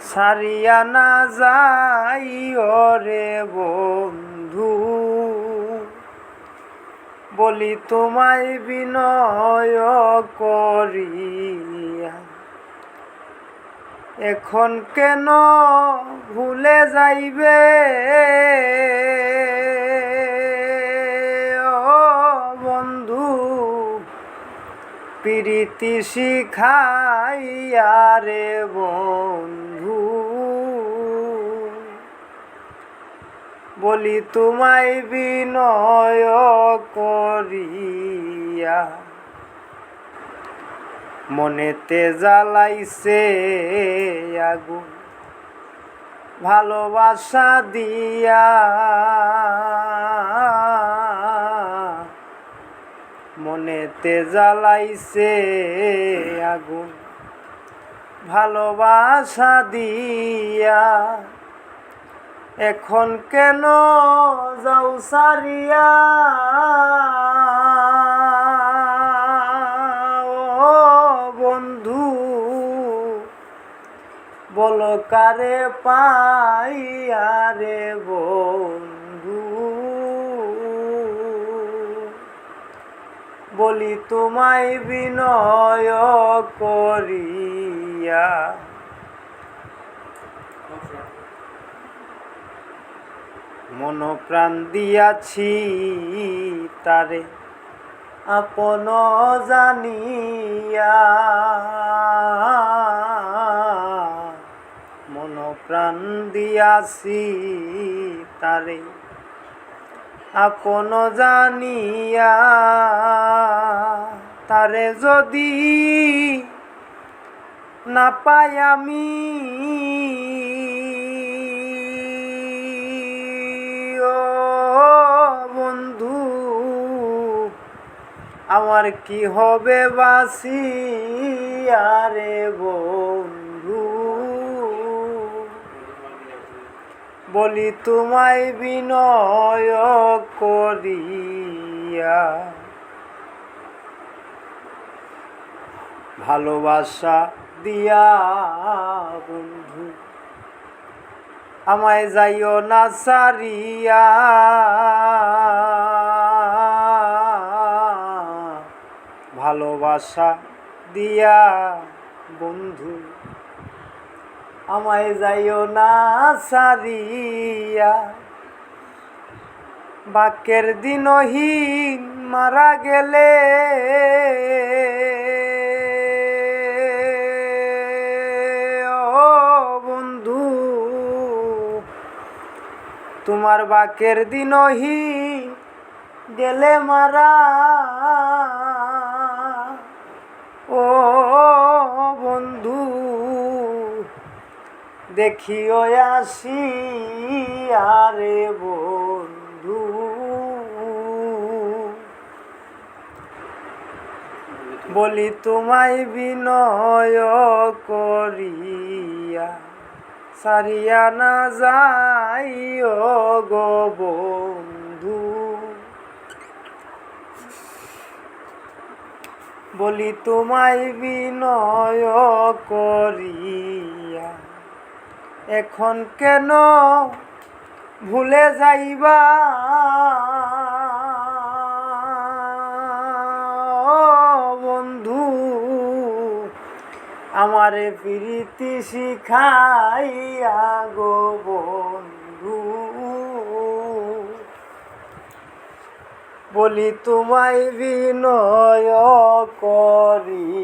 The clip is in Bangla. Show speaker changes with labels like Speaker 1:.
Speaker 1: সারিয়া না যাই রে বন্ধু। বলি, তোমায় বিনয় করিয়া এখন কেন ভুলে যাইবে? বন্ধু, প্রীতি শিখাইয়া রে বন্ধু। বলি তোমায় বিনয় করিয়া মনেতে জ্বালাইছে আগুন ভালোবাসা দিয়া মনেতে জ্বালাইছে আগুন ভালোবাসা দিয়া এখন কেন যাও সারিয়া? বন্ধু বল কারে পাইয়া রে বন্ধু? বলি তোমায় বিনয় করিয়া মন প্রাণ দিয়াছি তারে, আপন জানিয়া। মন প্রাণ দিয়াছি তারে, আপন জানিয়া। তারে যদি না পাই আমি আমার কি হবে বাসি আরে বন্ধু? বলি তোমায় বিনয় করিয়া। ভালোবাসা দিয়া বন্ধু, আমায় যাইও না সারিয়া। ভালোবাসা দিয়া, বন্ধু, আমায় যাইও না সারিয়া বাক্যের দিনহীন মারা গেলে বন্ধু, তোমার বাক্যের দিনহীন গেলে মারা দেখিও আসি, আরে বন্ধু। বলি তোমায় বিনয় করিয়া, সারিয়া না যাই গো বন্ধু। বলি তোমায় বিনয় করিয়া এখন কেন ভুলে যাইবা? বন্ধু আমারে প্রীতি শিখাইয়া গো বন্ধু। বলি তোমায় বিনয় করিয়া